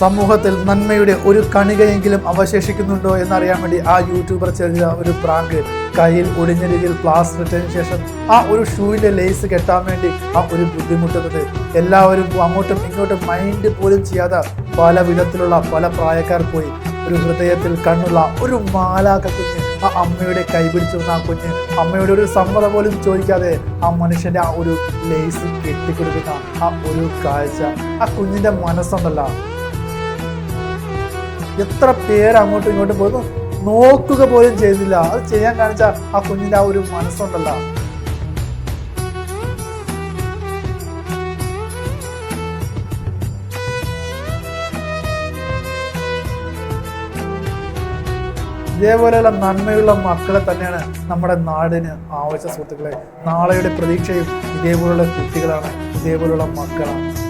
സമൂഹത്തിൽ നന്മയുടെ ഒരു കണികയെങ്കിലും അവശേഷിക്കുന്നുണ്ടോ എന്നറിയാൻ വേണ്ടി ആ യൂട്യൂബർ ചെറിയ ഒരു പ്രാങ്ക് കയ്യിൽ ഒടിഞ്ഞ രീതിയിൽ പ്ലാസ്റ്റർ ഇട്ടതിന് ശേഷം ആ ഒരു ഷൂവിന്റെ ലേസ് കെട്ടാൻ വേണ്ടി ആ ഒരു ബുദ്ധിമുട്ടുന്നത്. എല്ലാവരും അങ്ങോട്ടും ഇങ്ങോട്ടും മൈൻഡ് പോലും ചെയ്യാതെ പല വിധത്തിലുള്ള പല പ്രായക്കാർ പോയി. ഒരു ഹൃദയത്തിൽ കണ്ണുള്ള ഒരു മാലാക കുഞ്ഞ് ആ അമ്മയുടെ കൈ പിടിച്ചു ആ കുഞ്ഞ് അമ്മയുടെ ഒരു സമ്മതം പോലും ചോദിക്കാതെ ആ മനുഷ്യന്റെ ആ ഒരു ലേസ് കെട്ടിക്കൊടുക്കുന്ന ആ ഒരു കാഴ്ച. ആ കുഞ്ഞിന്റെ മനസ്സുണ്ടല്ലോ. എത്ര പേര് അങ്ങോട്ടും ഇങ്ങോട്ടും പോയി. നോക്കുക പോലും ചെയ്തില്ല. അത് ചെയ്യാൻ കാണിച്ച ആ കുഞ്ഞിന്റെ ആ ഒരു മനസ്സുണ്ടല്ലോ. ഇതേപോലെയുള്ള നന്മയുള്ള മക്കളെ തന്നെയാണ് നമ്മുടെ നാടിന് ആവശ്യ സുഹൃത്തുക്കളെ. നാളെയുടെ പ്രതീക്ഷയും ഇതേപോലുള്ള കുട്ടികളാണ്. ഇതേപോലുള്ള മക്കളാണ്.